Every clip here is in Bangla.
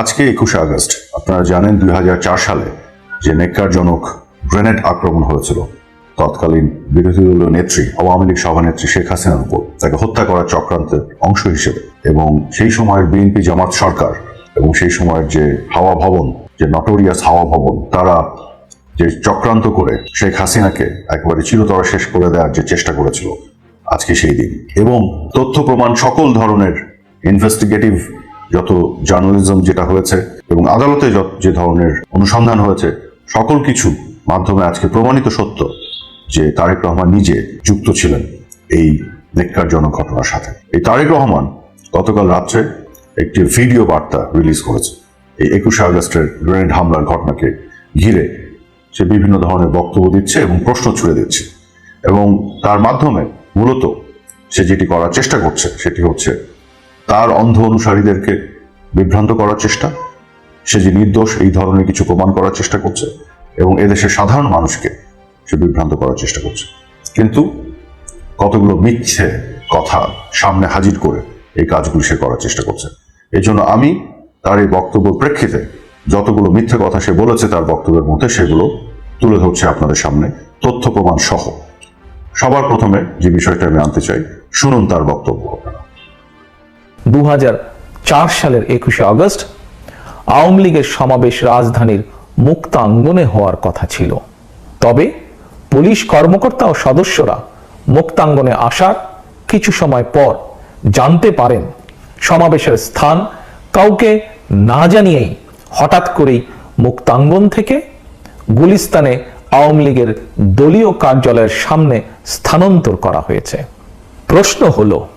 আজকে একুশে আগস্ট, আপনারা জানেন দুই হাজার চার সালে যে নেককারজনক গ্রেনেড আক্রমণ হয়েছিল, তৎকালীন বিরোধী দলীয় নেত্রী, আওয়ামী লীগ সভানেত্রী শেখ হাসিনার উপর তাকে হত্যা করার চক্রান্তের অংশ হিসেবে এবং সেই সময়ের বিএনপি জামাত সরকার এবং সেই সময়ের যে হাওয়া ভবন, যে নটোরিয়াস হাওয়া ভবন, তারা যে চক্রান্ত করে শেখ হাসিনাকে একবারে চিরতর শেষ করে দেওয়ার যে চেষ্টা করেছিল, আজকে সেই দিন। এবং তথ্য প্রমাণ সকল ধরনের ইনভেস্টিগেটিভ যত জার্নালিজম যেটা হয়েছে এবং আদালতে যে ধরনের অনুসন্ধান হয়েছে, সকল কিছু মাধ্যমে আজকে প্রমাণিত সত্য যে তারেক রহমান নিজে যুক্ত ছিলেন এই নেককারজনক ঘটনার সাথে। এই তারেক রহমান গতকাল রাত্রে একটি ভিডিও বার্তা রিলিজ করেছে। এই একুশে আগস্টের গ্রেনেড হামলার ঘটনাকে ঘিরে সে বিভিন্ন ধরনের বক্তব্য দিচ্ছে এবং প্রশ্ন ছুড়ে দিচ্ছে এবং তার মাধ্যমে মূলত সে যেটি করার চেষ্টা করছে, সেটি হচ্ছে তার অন্ধ অনুসারীদেরকে বিভ্রান্ত করার চেষ্টা, সে যে নির্দোষ, এই ধরনের কিছু প্রমাণ করার চেষ্টা করছে এবং এদেশের সাধারণ মানুষকে সে বিভ্রান্ত করার চেষ্টা করছে। কিন্তু কতগুলো মিথ্যে কথা সামনে হাজির করে এই কাজগুলো সে করার চেষ্টা করছে। এই জন্য আমি তার এই বক্তব্যের প্রেক্ষিতে যতগুলো মিথ্যে কথা সে বলেছে, তার বক্তব্যের মধ্যে সেগুলো তুলে ধরছে আপনাদের সামনে, তথ্য প্রমাণ সহ। সবার প্রথমে যে বিষয়টা আমি আনতে চাই, শুনুন তার বক্তব্য আপনারা। দু হাজার চার সালের একুশে আগস্ট আওয়ামী লীগের সমাবেশ রাজধানীর মুক্তাঙ্গনে হওয়ার কথা ছিল। তবে পুলিশ কর্মকর্তা ও সদস্যরা মুক্তাঙ্গনে আসার কিছু সময় পর জানতে পারেন সমাবেশের স্থান কাউকে না জানিয়েই হঠাৎ করেই মুক্তাঙ্গন থেকে গুলিস্তানে আওয়ামী লীগের দলীয় কার্যালয়ের সামনে স্থানান্তর করা হয়েছে। প্রশ্ন হলো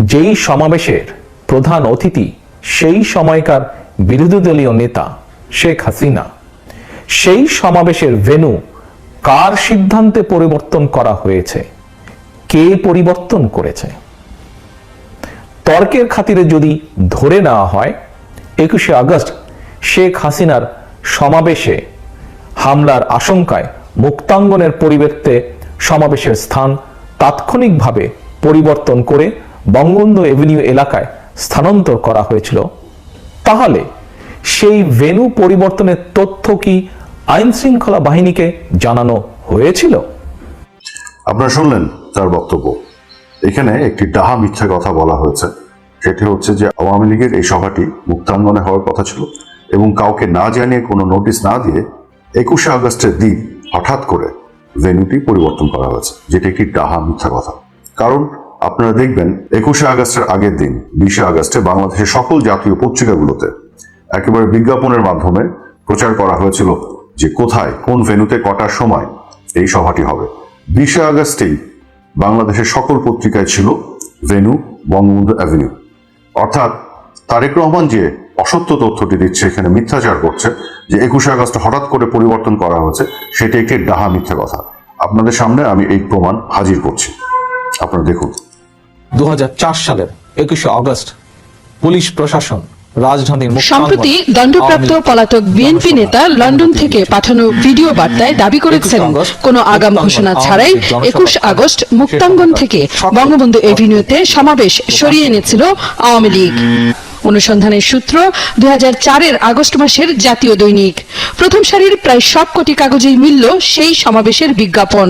যেই সমাবেশের প্রধান অতিথি, সেই সময়কার বিরোধী দলীয় নেতা শেখ হাসিনা। সেই সমাবেশের ভেনু কার সিদ্ধান্তে পরিবর্তন করা হয়েছে? কে পরিবর্তন করেছে? তর্কের খাতিরে যদি ধরে নেওয়া হয়, একুশে আগস্ট শেখ হাসিনার সমাবেশে হামলার আশঙ্কায় মুক্তাঙ্গনের পরিবর্তে সমাবেশের স্থান তাৎক্ষণিকভাবে পরিবর্তন করে বঙ্গবন্ধু এভিনিউ এলাকায় স্থানান্তর করা হয়েছিল। তাহলে সেই ভেনু পরিবর্তনের তথ্য কি আইন শৃঙ্খলা বাহিনীকে জানানো হয়েছিল? আপনারা শুনলেন তার বক্তব্য। এখানে একটি ডাহা মিথ্যা কথা বলা হয়েছে। সেটি হচ্ছে যে আওয়ামী লীগের এই সভাটি মুক্তাঙ্গনে হওয়ার কথা ছিল এবং কাউকে না জানিয়ে, কোনো নোটিশ না দিয়ে একুশে আগস্টের দিন হঠাৎ করে ভেন্যুটি পরিবর্তন করা হয়েছে, যেটি একটি ডাহা মিথ্যা কথা। কারণ আপনারা দেখবেন, একুশে আগস্টের আগের দিন, বিশে আগস্টে বাংলাদেশের সকল জাতীয় পত্রিকাগুলোতে একেবারে বিজ্ঞাপনের মাধ্যমে প্রচার করা হয়েছিল যে কোথায়, কোন ভেন্যুতে কটার সময় এই সভাটি হবে। বিশে আগস্টেই বাংলাদেশের সকল পত্রিকায় ছিল ভেনু বঙ্গবন্ধু অ্যাভিনিউ। অর্থাৎ তারেক রহমান যে অসত্য তথ্যটি দিচ্ছে, এখানে মিথ্যাচার করছে, যে একুশে আগস্ট হঠাৎ করে পরিবর্তন করা হয়েছে, সেটি একটি ডাহা মিথ্যা কথা। আপনাদের সামনে আমি এই প্রমাণ হাজির করছি। আপনারা দেখুন। দু সালের একুশে আগস্ট পুলিশ প্রশাসন রাজধানীর সম্প্রতি দণ্ডপ্রাপ্ত পলাতক বিএনপি নেতা লন্ডন থেকে পাঠানো ভিডিও বার্তায় দাবি করেছেন কোনো আগাম ঘোষণা ছাড়াই একুশ আগস্ট মুক্তাঙ্গন থেকে বঙ্গবন্ধু এভিনিউতে সমাবেশ সরিয়ে এনেছিল আওয়ামী লীগ। অনুসন্ধানের সূত্র দুই আগস্ট মাসের জাতীয় দৈনিক। প্রথম সারির প্রায় সব কোটি কাগজেই মিলল সেই সমাবেশের বিজ্ঞাপন।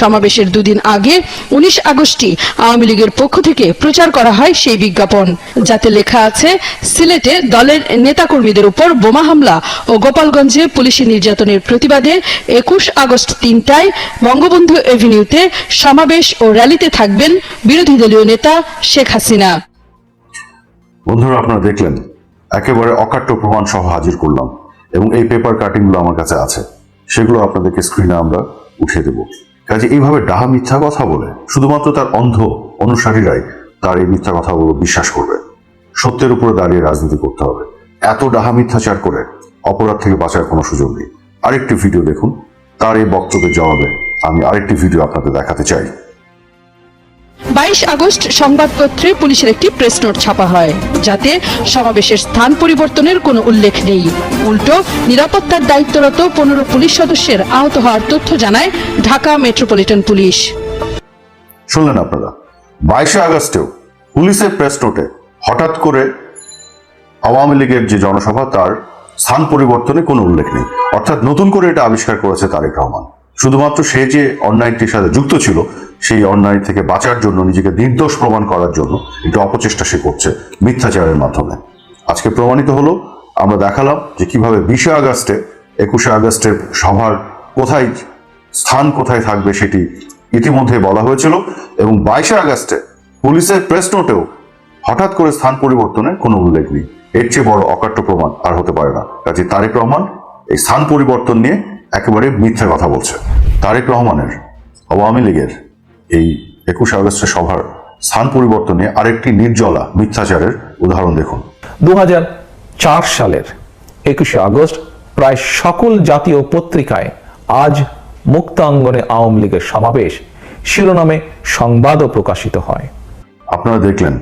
সমাবেশের দুদিন আগে, উনিশ আগস্টই আওয়ামী লীগের পক্ষ থেকে প্রচার করা হয় সেই বিজ্ঞাপন। যাতে লেখা আছে, সিলেটে দলের নেতাকর্মীদের উপর বোমা হামলা ও গোপালগঞ্জে পুলিশি নির্যাতনের প্রতিবাদে একুশ আগস্ট তিনটায় বঙ্গবন্ধু এভিনিউতে সমাবেশ ও র্যালিতে থাকবেন বিরোধী দলীয় নেতা শেখ হাসিনা। বন্ধুরা, আপনারা দেখলেন, একেবারে অকাট্য প্রমাণ সহ হাজির করলাম এবং এই পেপার কাটিংগুলো আমার কাছে আছে। সেগুলো আপনাদেরকে স্ক্রিনে আমরা উঠিয়ে দেব। কাজে এইভাবে ডাহা মিথ্যা কথা বলে, শুধুমাত্র তার অন্ধ অনুসারীরাই তার এই মিথ্যা কথাগুলো বিশ্বাস করবে। সত্যের উপরে দাঁড়িয়ে রাজনীতি করতে হবে। এত ডাহা মিথ্যাচার করে অপরাধ থেকে বাঁচার কোনো সুযোগ নেই। আরেকটি ভিডিও দেখুন, তার এই বক্তব্যের জবাবে আমি আরেকটি ভিডিও আপনাদের দেখাতে চাই। বাইশ আগস্ট সংবাদপত্রে পুলিশের একটি প্রেস নোট ছাপা হয়, যাতে সমাবেশের স্থান পরিবর্তনের কোনো উল্লেখ নেই। উল্টো, নিরাপত্তার দায়িত্বরত পনেরো পুলিশ সদস্যের আহত হওয়ার তথ্য জানায় ঢাকা মেট্রোপলিটন পুলিশ। শুনলেন আপনারা, বাইশে আগস্টেও পুলিশের প্রেস নোটে হঠাৎ করে আওয়ামী লীগের যে জনসভা, তার স্থান পরিবর্তনে কোনো উল্লেখ নেই। অর্থাৎ নতুন করে এটা আবিষ্কার করেছে তারেক রহমান। শুধুমাত্র সে যে অন্যায়টির সাথে যুক্ত ছিল, সেই অন্যায় থেকে বাঁচার জন্য, নিজেকে নির্দোষ প্রমাণ করার জন্য একটু অপচেষ্টা সে করছে মিথ্যাচারের মাধ্যমে। আজকে প্রমাণিত হলো, আমরা দেখালাম যে কীভাবে বিশে আগস্টে, একুশে আগস্টের সভার কোথায়, স্থান কোথায় থাকবে সেটি ইতিমধ্যে বলা হয়েছিল এবং বাইশে আগস্টে পুলিশের প্রেস নোটেও হঠাৎ করে স্থান পরিবর্তনের কোনো উল্লেখ নেই। এর চেয়ে বড় অকাট্য প্রমাণ আর হতে পারে না। কাজে তারেক রহমান এই স্থান পরিবর্তন নিয়ে একেবারে মিথ্যা কথা বলছে। তারেক রহমানের আওয়ামী লীগের এই একুশে আগস্টের সভার স্থান পরিবর্তন আরেকটি নির্জলা মিথ্যাচারের উদাহরণ দেখুন। দু সালের একুশে আগস্ট প্রায় সকল জাতীয় পত্রিকায় আজ মুক্তাঙ্গনে আওয়ামী লীগের সমাবেশ শিরোনামে সংবাদও প্রকাশিত হয়। আপনারা দেখলেন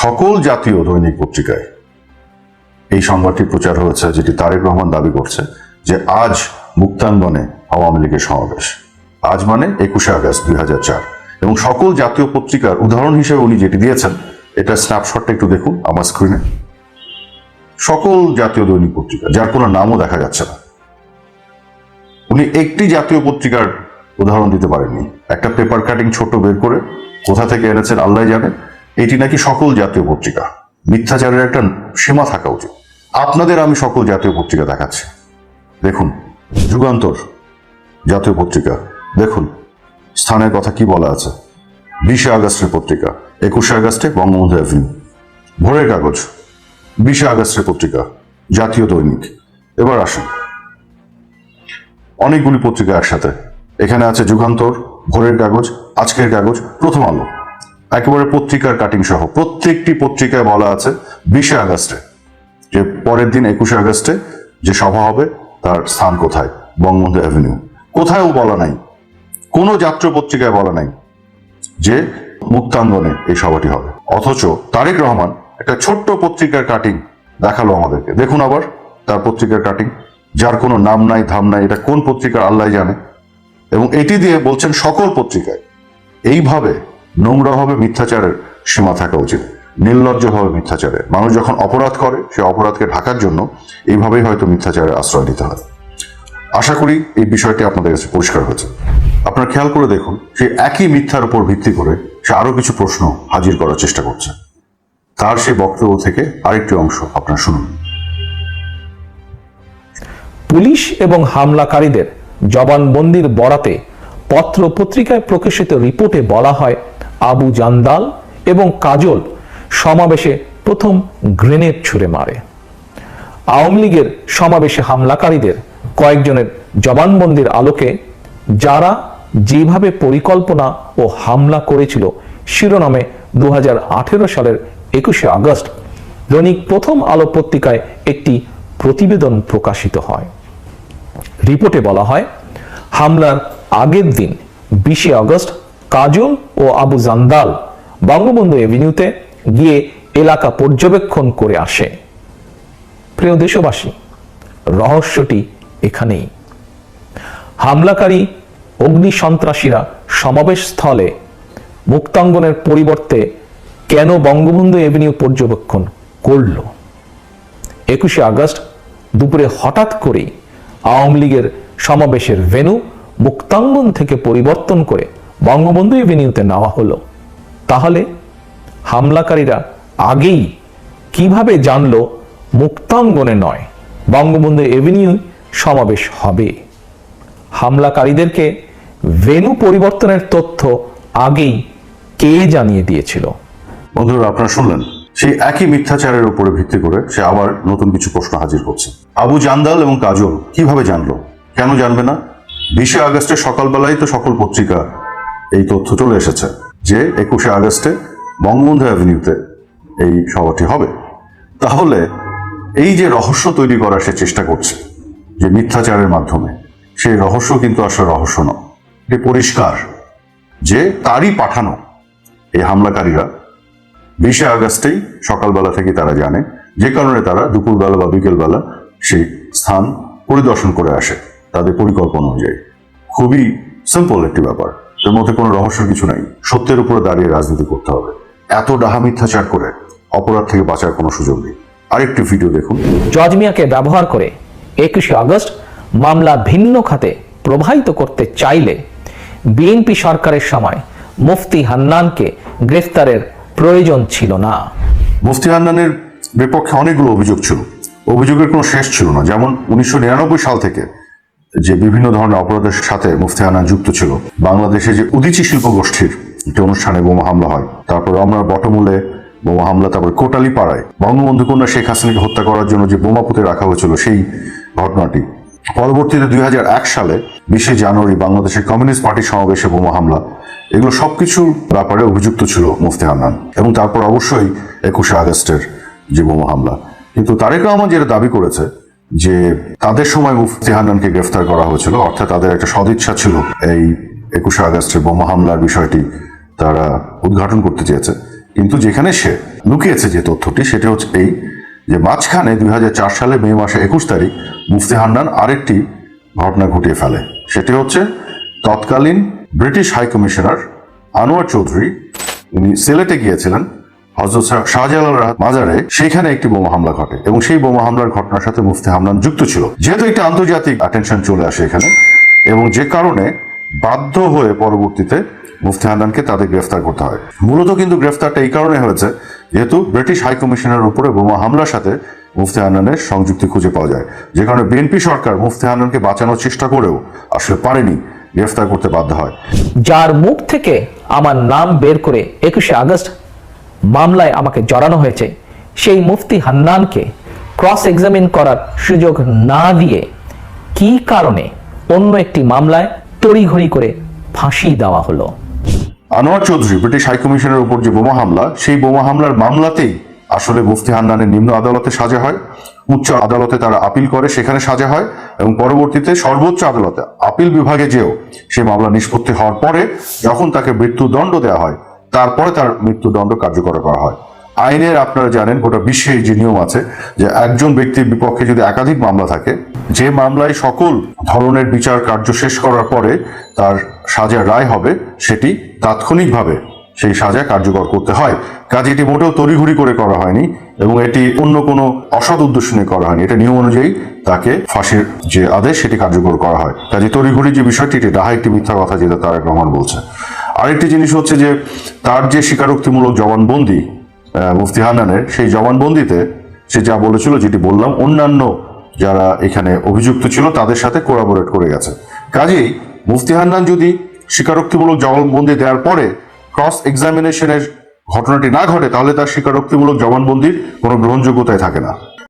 সকল জাতীয় দৈনিক পত্রিকায় এই সংবাদটি প্রচার হয়েছে যেটি তারেক রহমান দাবি করছে যে আজ মুক্তাঙ্গনে আওয়ামী লীগের সমাবেশ। আজ মানে একুশে আগস্ট দুই হাজার চার। এবং সকল জাতীয় পত্রিকার উদাহরণ হিসেবে উনি যেটি দিয়েছেন এটা স্ন্যাপশটটা একটু দেখুন আমার স্ক্রিনে সকল জাতীয় দৈনিক পত্রিকা, যার কোনো নামও দেখা যাচ্ছে না। উনি একটি জাতীয় পত্রিকার উদাহরণ দিতে পারেননি। একটা পেপার কাটিং ছোট বের করে কোথা থেকে এনেছেন আল্লাহ জানে। এটি নাকি সকল জাতীয় পত্রিকা। মিথ্যাচারের একটা সীমা থাকা উচিত। আপনাদের আমি সকল জাতীয় পত্রিকা দেখাচ্ছি। দেখুন যুগান্তর, জাতীয় পত্রিকা। দেখুন, স্থানের কথা কি বলা আছে। বিশে আগস্টের পত্রিকা, একুশে আগস্টে বঙ্গবন্ধু অ্যাভিনিউ। ভোরের কাগজ, বিশে আগস্টের পত্রিকা, জাতীয় দৈনিক। এবার আসুন। অনেকগুলি পত্রিকা একসাথে। এখানে আছে যুগান্তর, ভোরের কাগজ, আজকের কাগজ, প্রথম আলো। একেবারে পত্রিকার কাটিং সহ। প্রত্যেকটি পত্রিকায় বলা আছে বিশে আগস্টে। যে পরের দিন একুশে আগস্টে যে সভা হবে তার স্থান কোথায়? বঙ্গবন্ধু অ্যাভিনিউ কোথায়ও বলা নাই। কোনো যাত্রা পত্রিকায় বলা নাই যে মুক্তাঙ্গনে এই সভাটি হবে। অথচ তারেক রহমান একটা ছোট্ট পত্রিকার কাটিং দেখাল আমাদেরকে। দেখুন আবার তার পত্রিকার কাটিং যার কোনো নাম নাই, ধাম নাই, এটা কোন পত্রিকার আল্লাহ জানে। এবং এটি দিয়ে বলছেন সকল পত্রিকায়, এইভাবে নোংরাভাবে মিথ্যাচারের সীমা থাকা উচিত। নির্লজ্জভাবে মিথ্যাচারে। মানুষ যখন অপরাধ করে, সে অপরাধকে ঢাকার জন্য এইভাবেই হয়তো মিথ্যাচারের আশ্রয় নিতে হয়। আশা করি এই বিষয়টি আপনাদের কাছে পরিষ্কার হয়েছে। আপনারা খেয়াল করে দেখুন সে একই মিথ্যার উপর ভিত্তি করে সে আরও কিছু প্রশ্ন হাজির করার চেষ্টা করছে। তার সেই বক্তব্য থেকে আরেকটি অংশ আপনারা শুনুন। পুলিশ এবং হামলাকারীদের জবানবন্দির বরাতে পত্র পত্রিকায় প্রকাশিত রিপোর্টে বলা হয় আবু জান্দাল এবং কাজল সমাবেশে প্রথম গ্রেনেড ছুড়ে মারে। আওয়ামী লীগের সমাবেশে হামলাকারীদের কয়েকজনের জবানবন্দির আলোকে যারা যেভাবে পরিকল্পনা ও হামলা করেছিল, শিরোনামে দুহাজার আঠারো সালের একুশে আগস্ট দৈনিক প্রথম আলো পত্রিকায় একটি প্রতিবেদন প্রকাশিত হয়। রিপোর্টে বলা হয়, হামলার আগের দিন বিশে আগস্ট কাজল ও আবু জান্দাল বঙ্গবন্ধু এভিনিউতে গিয়ে এলাকা পর্যবেক্ষণ করে আসে। প্রিয় দেশবাসী, রহস্যটি এখানেই। হামলাকারী অগ্নি সন্ত্রাসীরা সমাবেশ স্থলে মুক্তাঙ্গনের পরিবর্তে কেন বঙ্গবন্ধু এভিনিউ পর্যবেক্ষণ করল? একুশে আগস্ট দুপুরে হঠাৎ করেই আওয়ামী লীগের সমাবেশের ভেনু মুক্তাঙ্গন থেকে পরিবর্তন করে বঙ্গবন্ধু এভিনিউতে নেওয়া হলো। তাহলে হামলাকারীরা আগেই কীভাবে জানলো মুক্তাঙ্গনে নয়? বঙ্গবন্ধু এভিনিউ সমাবেশ হবে। হামলাকারীদেরকে ভেনু পরিবর্তনের তথ্য আগেই কে জানিয়ে দিয়েছিল? বন্ধুরা, আপনারা শুনলেন, সেই একই মিথ্যাচারের উপরে ভিত্তি করে সে আবার নতুন কিছু প্রশ্ন হাজির করছে। আবু জান্দাল এবং কাজল কীভাবে জানলো? কেন জানবে না? বিশে আগস্টে সকালবেলায় তো সকল পত্রিকা এই তথ্য চলে এসেছে যে একুশে আগস্টে বঙ্গবন্ধু অ্যাভিনিউতে এই সভাটি হবে। তাহলে এই যে রহস্য তৈরি করার সে চেষ্টা করছে, যে মিথ্যাচারের মাধ্যমে সেই রহস্য কিন্তু আসলে রহস্য নয়। এটি পরিষ্কার যে তারই পাঠানো এই হামলাকারীরা বিশে আগস্টেই সকালবেলা থেকে তারা জানে, যে কারণে তারা দুপুরবেলা বা বিকেলবেলা সেই স্থান পরিদর্শন করে আসে তাদের পরিকল্পনা অনুযায়ী। খুবই সিম্পল একটি ব্যাপার। এর মধ্যে কোনো রহস্যের কিছু নাই। সত্যের উপরে দাঁড়িয়ে রাজনীতি করতে হবে। এত ডাহা মিথ্যাচার করে অপরাধ থেকে বাঁচার কোনো সুযোগ নেই। আরেকটি ভিডিও দেখুন। জজ মিয়াকে ব্যবহার করে একুশে আগস্ট মামলা ভিন্ন খাতে প্রবাহিত করতে চাইলে বিএনপি সরকারের সময় মুফতি হান্নানকে গ্রেফতারের প্রয়োজন ছিল না। মুফতি হান্নানের বিপক্ষে অনেকগুলো অভিযোগ ছিল। অভিযোগের কোনো শেষ ছিল না। যেমন উনিশশো নিরানব্বই সাল থেকে যে বিভিন্ন ধরনের অপরাধের সাথে মুফতি হান্নান যুক্ত ছিল বাংলাদেশে যে উদিচি শিল্প গোষ্ঠীর একটি অনুষ্ঠানে বোমা হামলা হয়। তারপর আমরা বটমূলে বোমা হামলা, তারপর কোটালি পাড়ায় বঙ্গবন্ধু কন্যা শেখ হাসিনাকে হত্যা করার জন্য যে বোমা পুঁতে রাখা হয়েছিল সেই ঘটনাটি। পরবর্তীতে দুই সালে বিশে জানুয়ারি বাংলাদেশের কমিউনিস্ট পার্টির সমাবেশে বোমা হামলা। এগুলো সবকিছুর ব্যাপারে অভিযুক্ত ছিল মুফতি হান্নান এবং তারপর অবশ্যই একুশে আগস্টের যে বোমা হামলা। কিন্তু তারেক রহমান যেটা দাবি করেছে যে তাদের সময় মুফতি হান্নানকে গ্রেফতার করা হয়েছিল, অর্থাৎ তাদের একটা সদিচ্ছা ছিল এই একুশে আগস্টের বোমা হামলার বিষয়টি তারা উদ্ঘাটন করতে চেয়েছে। কিন্তু যেখানে সে লুকিয়েছে যে তথ্যটি, সেটি হচ্ছে এই যে মাঝখানে দুই সালে মে মাসে একুশ তারিখ মুফতি হান্নান আরেকটি ঘটনা ঘটিয়ে ফেলে। সেটি হচ্ছে, তৎকালীন British high commissioner Anwar Chowdhury, উনি সিলেটে গিয়েছিলেন হজরত শাহ- শাহজালাল মাজারে। সেখানে একটি বোমা হামলা ঘটে এবং সেই বোমা হামলার ঘটনার সাথে মুফতি হামলান যুক্ত ছিল। যেহেতু একটি আন্তর্জাতিক অ্যাটেনশন চলে আসে এখানে এবং যে কারণে বাধ্য হয়ে পরবর্তীতে মুফতি হান্নানকে তাদের গ্রেফতার করতে হয়। মূলত কিন্তু গ্রেফতারটা এই কারণে হয়েছে, যেহেতু ব্রিটিশ হাই কমিশনের উপরে বোমা হামলার সাথে মুফতি হান্নানের সংযুক্তি খুঁজে পাওয়া যায়। যে কারণে বিএনপি সরকার মুফতি হান্নানকে বাঁচানোর চেষ্টা করেও আসলে পারেনি গ্রেফতার করতে বাধ্য হয়। যার মুখ থেকে আমার নাম বের করে একুশে আগস্ট মামলায় আমাকে জড়ানো হয়েছে, সেই মুফতি হান্নানকে ক্রস এক্সামিন করার সুযোগ না দিয়ে কি কারণে অন্য একটি মামলায় তড়িঘড়ি করে ফাঁসি দেওয়া হলো। আনোয়ার চৌধুরী, ব্রিটিশ হাইকমিশনের উপর যে বোমা হামলা, সেই বোমা হামলার মামলাতেই আসলে মুফতি হান্নানের নিম্ন আদালতে সাজা হয়। উচ্চ আদালতে তারা আপিল করে, সেখানে সাজা হয় এবং পরবর্তীতে সর্বোচ্চ আদালতে আপিল বিভাগে যেও সেই মামলা নিষ্পত্তি হওয়ার পরে যখন তাকে মৃত্যুদণ্ড দেওয়া হয়, তারপরে তার মৃত্যুদণ্ড কার্যকর করা হয়। আইনের আপনারা জানেন গোটা বিশ্বে যে নিয়ম আছে, যে একজন ব্যক্তির বিপক্ষে যদি একাধিক মামলা থাকে, যে মামলায় সকল ধরনের বিচার কার্য শেষ করার পরে তার সাজার রায় হবে, সেটি তাৎক্ষণিকভাবে সেই সাজা কার্যকর করতে হয়। কাজে এটি মোটেও তড়িঘড়ি করে করা হয়নি এবং এটি অন্য কোনো অসৎ উদ্দেশ্য নিয়ে করা হয়নি। এটা নিয়ম অনুযায়ী তাকে ফাঁসির যে আদেশ, সেটি কার্যকর করা হয়। কাজে তড়িঘড়ি যে বিষয়টি, এটি ডাহা একটি মিথ্যা কথা যেটা তারেক রহমান বলছে। আরেকটি জিনিস হচ্ছে যে, তার যে স্বীকারোক্তিমূলক জবানবন্দি মুফতি হান্নানের সেই জবানবন্দিতে সে যা বলেছিল, যেটি বললাম, অন্যান্য যারা এখানে অভিযুক্ত ছিল, তাদের সাথে কোরাবোরেট করে গেছে। কাজেই মুফতি হান্নান যদি স্বীকারোক্তিমূলক জবানবন্দি দেওয়ার পরে ক্রস এক্সামিনেশনের ঘটনাটি না ঘটে, তাহলে তার স্বীকারোক্তিমূলক জবানবন্দির কোনো গ্রহণযোগ্যতায় থাকে না।